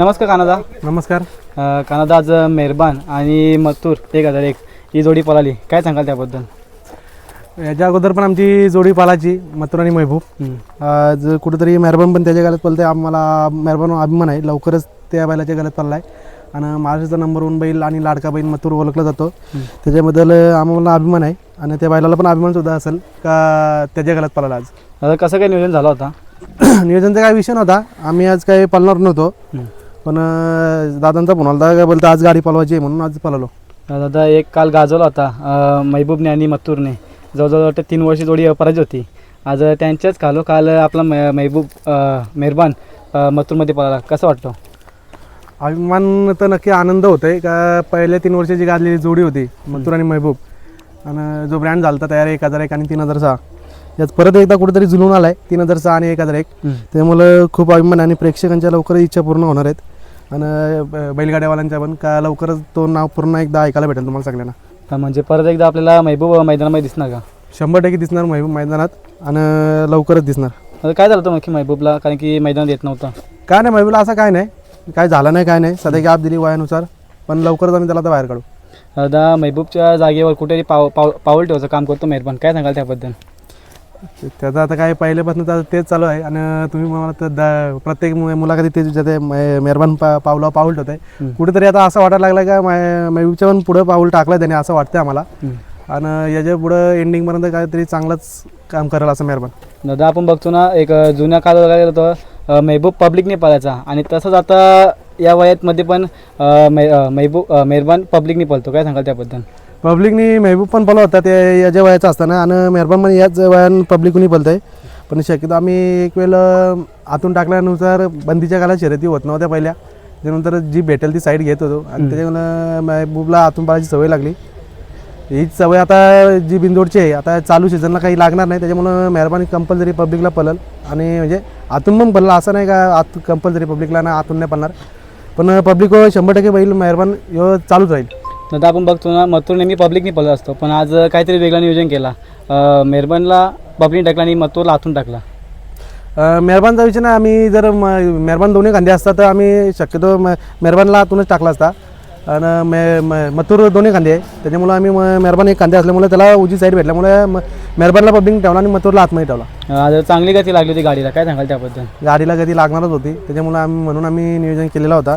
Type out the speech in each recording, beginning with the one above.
नमस्कार कानादा. नमस्कार. अ, कानादा आज मेहरबान आणि मथुर एक हजार एक ही जोडी पळाली. काय सांगाल त्याबद्दल? याच्या अगोदर पण आमची जोडी पालाची मथुर आणि महबूब. हम्म. आज कुठेतरी मेहरबान पण त्याच्या गाल्यात पलते आम्हाला मेहरबान अभिमान आहे. लवकरच त्या बैलाच्या गाल्यात पडला आहे आणि महाराष्ट्राचा नंबर वन बैल आणि लाडका बैल मथुर ओळखला जातो. त्याच्याबद्दल आम्हाला अभिमान आहे. आणि त्या बैलाला पण अभिमान सुद्धा असेल का त्याच्या गाल्यात पळाला आज. दादा कसं काय नियोजन झालं होता? नियोजनचा काय विषय नव्हता. आम्ही आज काही पळणार नव्हतो. हम्म. पण दादांचा फोन आला काय बोलतो आज गाडी पळवायची आहे म्हणून आज पळालो दादा एक काल गाजवला होता. महबूबने आणि मथुरने. जवळजवळ वाटतं तीन वर्षी जोडी अपराजित होती. आज त्यांच्याच खालो काल आपला मे- महबूब अ, मेहरबान अ, मथुरमध्ये पळाला. कसं वाटतं? अभिमान तर नक्की आनंद होतोय. का पहिल्या तीन वर्षाची गाजलेली जोडी होती मथुर आणि महबूब. आणि जो ब्रँड झाला तयार एक हजार एक आणि तीन हजार सहा. यात परत एकदा कुठेतरी जुलून आलाय तीन हजार सहा आणि एक हजार एक. त्यामुळं खूप अभिमान आणि प्रेक्षकांच्या लवकरच इच्छा पूर्ण होणार आहेत. आणि बैलगाड्यावाल्यांच्या पण का लवकरच तो नाव पूर्ण एकदा ऐकायला भेटेल तुम्हाला सगळ्यांना. अ, म्हणजे परत एकदा आपल्याला महबूब मैदानामध्ये दिसणार का? शंभर टक्के दिसणार महबूब मैदानात आणि लवकरच दिसणार. आता काय झालं होतं नक्की महबूबला? कारण की मैदानात येत नव्हता. काय नाही महबूबला असं काय नाही. काय झालं नाही काय नाही. सध्या गॅप दिली वयानुसार. पण लवकरच आम्ही त्याला आता बाहेर काढू. दादा महबूबच्या जागेवर कुठेतरी पाव पाव पाऊल ठेवायचं काम करतो मेहरबान. काय सांगाल त्याबद्दल? त्याचं आता काय पहिल्यापासून तर तेच चालू आहे. आणि तुम्ही मला तर दा- प्रत्येक मु- मुलाखतीत ते जे ते मे- मेहरबान पा पावला पाऊल ठेवत आहे. कुठेतरी आता असं वाटायला लागलं का महबूबच्या पण पुढं पाऊल टाकलं त्याने असं वाटतं आम्हाला. आणि याच्या पुढं एंडिंगपर्यंत काहीतरी चांगलंच काम करेल असं मेहरबान. दादा आपण बघतो ना एक अ, जुन्या काळात बघायला गेलो तर अ, महबूब पब्लिकने पळायचा. आणि तसंच आता या वयातमध्ये पण अ, मै- अ, महबूब अ, मेहरबान पब्लिकने पळतो. काय सांगाल त्याबद्दल? पब्लिकनी महबूब पण पळला होता ते याच्या वयाचा असताना. आणि मेहरबान पण याच वयान पब्लिकनी पळतंय पण शक्यतो आम्ही एक वेळ आतून टाकल्यानुसार बंदीच्या काळात शर्यती होत नव्हत्या पहिल्या. त्यानंतर जी भेटेल ती साईड घेत होतो. आणि त्याच्यामुळं महबूबला आतून पाळायची सवय लागली. हीच सवय आता जी बिंदोडची आहे आता चालू सीझनला काही लागणार नाही. त्याच्यामुळं मेहरबानी कंपल्सरी पब्लिकला पळल. आणि म्हणजे आतून पण पळला. असं नाही का आत कंपल्सरी पब्लिकला ना आतून नाही पळणार. पण पब्लिक शंभर टक्के बैल मेहरबान चालूच राहील. दादा आपण बघतो ना मथुर नेहमी पब्लिकने पळत असतो. पण आज काहीतरी वेगळं नियोजन केला. अ, मेहरबानला पब्लिक टाकला आणि मथुरला आतून टाकला. मेहरबानचा विषय ना आम्ही जर म मेहरबान दोन्ही खांदे असतात तर आम्ही शक्यतो म मेहरबानला आतूनच टाकला असता. आणि मे म- मथुर दोन्ही खांदे आहे. त्याच्यामुळं आम्ही म मेहरबान एक खांदे असल्यामुळे त्याला उजी साईड भेटल्यामुळे म- मेहरबानला पब्लिक ठेवला आणि मथुरला आतमध्ये ठेवला. अ, चांगली गती लागली होती गाडीला. काय सांगाल त्याबद्दल? गाडीला कधी लागणारच होती. त्याच्यामुळं आम्ही म्हणून आम्ही नियोजन केलेला होता.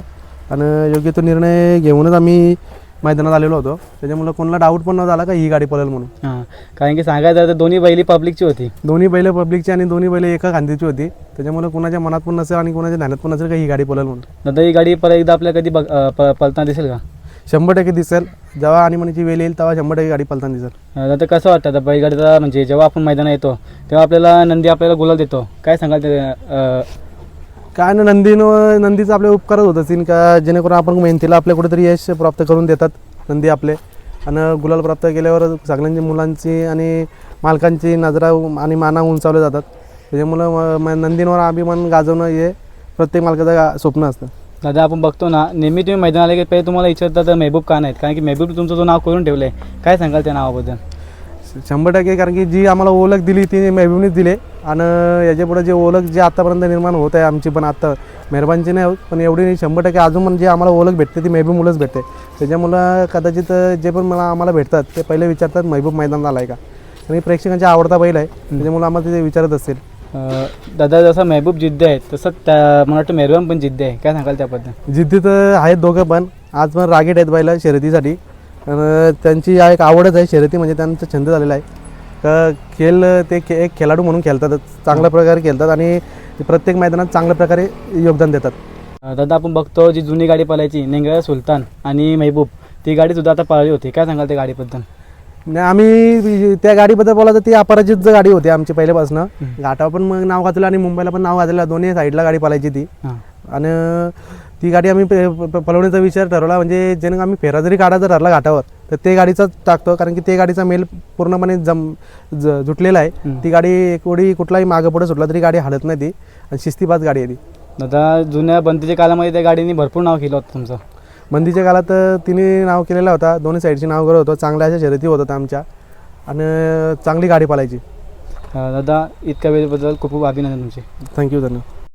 आणि योग्य तो निर्णय घेऊनच आम्ही मैदानात आलेलो होतो. त्याच्यामुळं कोणाला डाऊट पण न झाला का ही गाडी पळेल म्हणून. हां. कारण की सांगायचं तर दोन्ही बैली पब्लिकची होती. दोन्ही बैल पब्लिकची आणि दोन्ही बैल एका खांदीची होती. त्याच्यामुळे कोणाच्या मनात पण नसेल आणि कोणाच्या ध्यानात पण नसेल का ही गाडी पळेल म्हणून. दादा ही गाडी परत एकदा आपल्याला कधी बघ अ, प- पळताना दिसेल का? शंभर टक्के दिसेल. जेव्हा आणि म्हणची वेळ येईल तेव्हा शंभर टक्के गाडी पळताना दिसेल. अ, दादा कसं वाटतं आता बैलगाडीचा? म्हणजे जेव्हा आपण मैदानात येतो तेव्हा आपल्याला नंदी आपल्याला गुलाल देतो. काय सांगाल ते अ, काय ना नंदीनं नंदीचं आपले उपकारच होत असतील का जेणेकरून आपण मेहनतीला आपल्या कुठेतरी यश प्राप्त करून देतात नंदी आपले. आणि गुलाल प्राप्त केल्यावर सगळ्यांची मुलांची आणि मालकांची नजरा आणि माना उंचावल्या जातात. त्याच्यामुळं म- नंदींवर अभिमान गाजवणं हे प्रत्येक मालकाचं स्वप्न असतं. दादा आपण बघतो ना नेहमी तुम्ही मैदानाला की पहिले तुम्हाला विचारतात तर महबूब का नाहीत कारण की महबूब तुमचं जो नाव करून ठेवलं आहे काय सांगाल त्या नावाबद्दल? शंभर टक्के कारण की जी आम्हाला ओळख दिली ती महबूबनीच दिली. आणि याच्यापुढे जे ओळख जी आत्तापर्यंत निर्माण होत आहे आमची पण आत्ता मेहरबानची नाही होत पण एवढी शंभर टक्के अजून पण जी आम्हाला ओळख भेटते ती महबूब मुलंच भेटते. त्याच्यामुळं कदाचित जे पण मला आम्हाला भेटतात ते पहिले विचारतात महबूब मैदानात आला आहे का? आणि प्रेक्षकांचा आवडता बैल आहे त्याच्यामुळं आम्हाला ते विचारत असतील. दादा जसं महबूब जिद्द आहे तसं त्या मला वाटतं मेहरबान पण जिद्द आहे. काय सांगाल त्याबद्दल? जिद्दी तर आहेत दोघं पण. आज पण रागेट आहेत बैला शर्यतीसाठी. आणि त्यांची एक आवडच आहे शर्यती म्हणजे त्यांचा छंद झालेला आहे. खेळ ते खे एक खेळाडू म्हणून खेळतातच चांगल्या प्रकारे खेळतात आणि प्रत्येक मैदानात चांगल्या प्रकारे योगदान देतात. दादा आपण बघतो जी जुनी गाडी पळायची नेंगळ्या सुलतान आणि महबूब ती गाडी सुद्धा आता पळाली होती. काय सांगाल त्या गाडीबद्दल? आम्ही त्या गाडीबद्दल बोला तर ती अपराजित गाडी होती आमची पहिल्यापासून. घाटावर पण मग नाव घातलं आणि मुंबईला पण नाव घातलेलं दोन्ही साईडला गाडी पळायची ती. हां. आणि ती गाडी आम्ही प- प- पळवण्याचा विचार ठरवला. म्हणजे जेणे आम्ही फेरा जरी काढायचा ठरला घाटावर तर ते गाडीचाच टाकतो. कारण की ते गाडीचा मेल पूर्णपणे जम ज जुटलेला आहे. ती गाडी कोणी कुठलाही मागं पुढे सुटला तरी गाडी हलत नाही ती. आणि शिस्तीबाज गाडी आहे ती. दादा जुन्या बंदीच्या काळामध्ये त्या गाडीने भरपूर नाव केलं होतं तुमचं. बंदीच्या काळात तिने नाव केलेला होता. दोन्ही साईडची नाव करत होतं. चांगल्या अशा शर्यती होत होत्या आमच्या. आणि चांगली गाडी पालायची दादा इतक्या वेळेबद्दल खूप खूप अभिनंदन तुमचे. थँक्यू धन्यवाद.